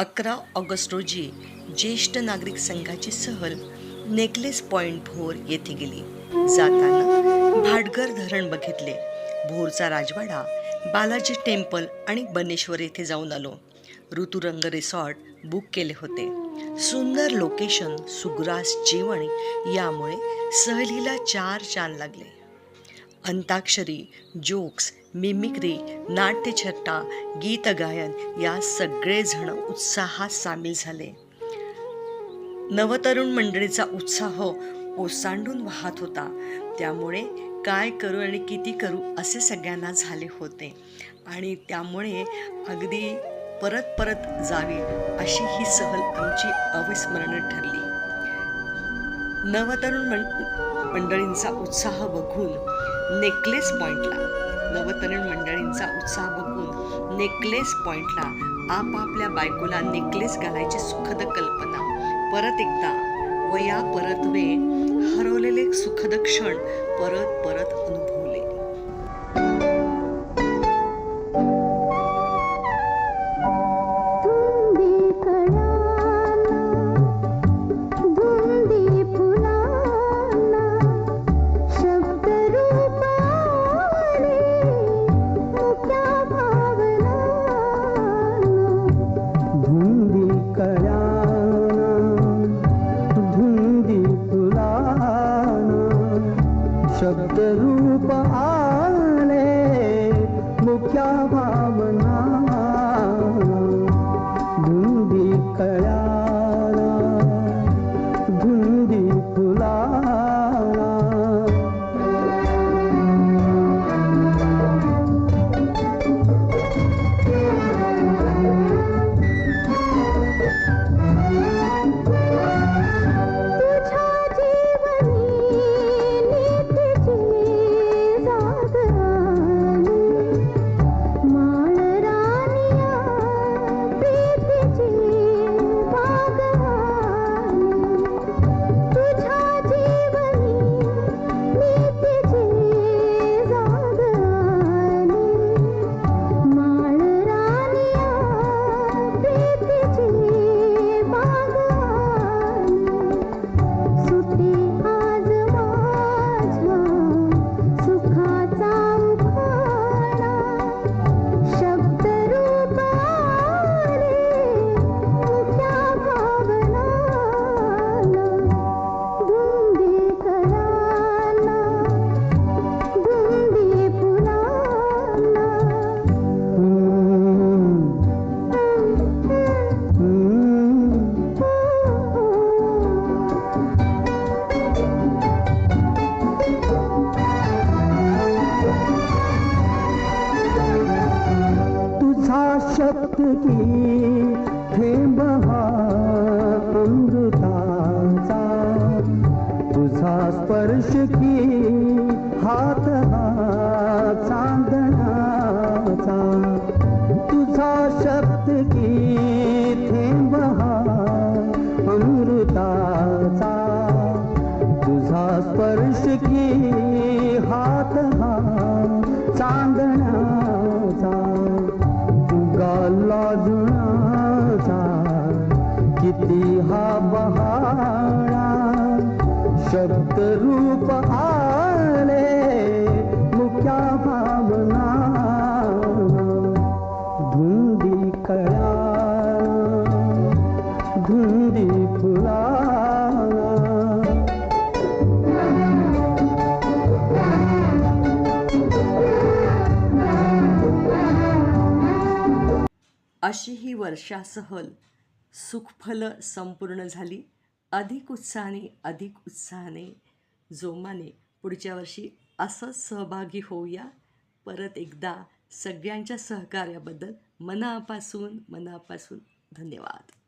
अकरा ऑगस्ट रोजी ज्येष्ठ नागरिक संघाची सहल नेकलेस पॉइंट भोर येथे गेली. जाताना भाटगर धरण बघितले. भोरचा राजवाडा बालाजी टेम्पल आणि बनेश्वर येथे जाऊन आलो. ऋतुरंग रिसॉर्ट बुक केले होते. सुंदर लोकेशन सुग्रास जेवण यामुळे सहलीला चार चांद लागले. अंताक्षरी जोक्स मिमिक्री नाट्यछट्टा गीतगायन या सगळेजण उत्साहात सामील झाले. नवतरुण मंडळीचा उत्साह ओसांडून वाहत होता. त्यामुळे काय करू आणि किती करू असे सगळ्यांना झाले होते. आणि त्यामुळे अगदी परत परत जावी अशी ही सहल आमची अविस्मरणीय ठरली. नवतरुण मंडळींचा उत्साह बघून नेकलेस पॉइंटला नवतरुण मंडळींचा उत्साह बघून नेकलेस पॉइंटला आपापल्या बायकोला नेकलेस घालायची सुखद कल्पना. परत एकदा वया परतवे हरवलेले सुखद क्षण परत परत अनुभव. शब्दरूप आले मुख्या भावना. धुंदी कळ्याना स्पर्श शब्द रूप आले मुख्या भावना धुंदी कळा धुंदी फुला. अशी ही वर्षा सहल सुखफल संपूर्ण झाली. अधिक उत्साहाने अधिक उत्साहाने जोमाने पुढच्या वर्षी असंच सहभागी होऊया. परत एकदा सगळ्यांच्या सहकार्याबद्दल मनापासून मनापासून धन्यवाद.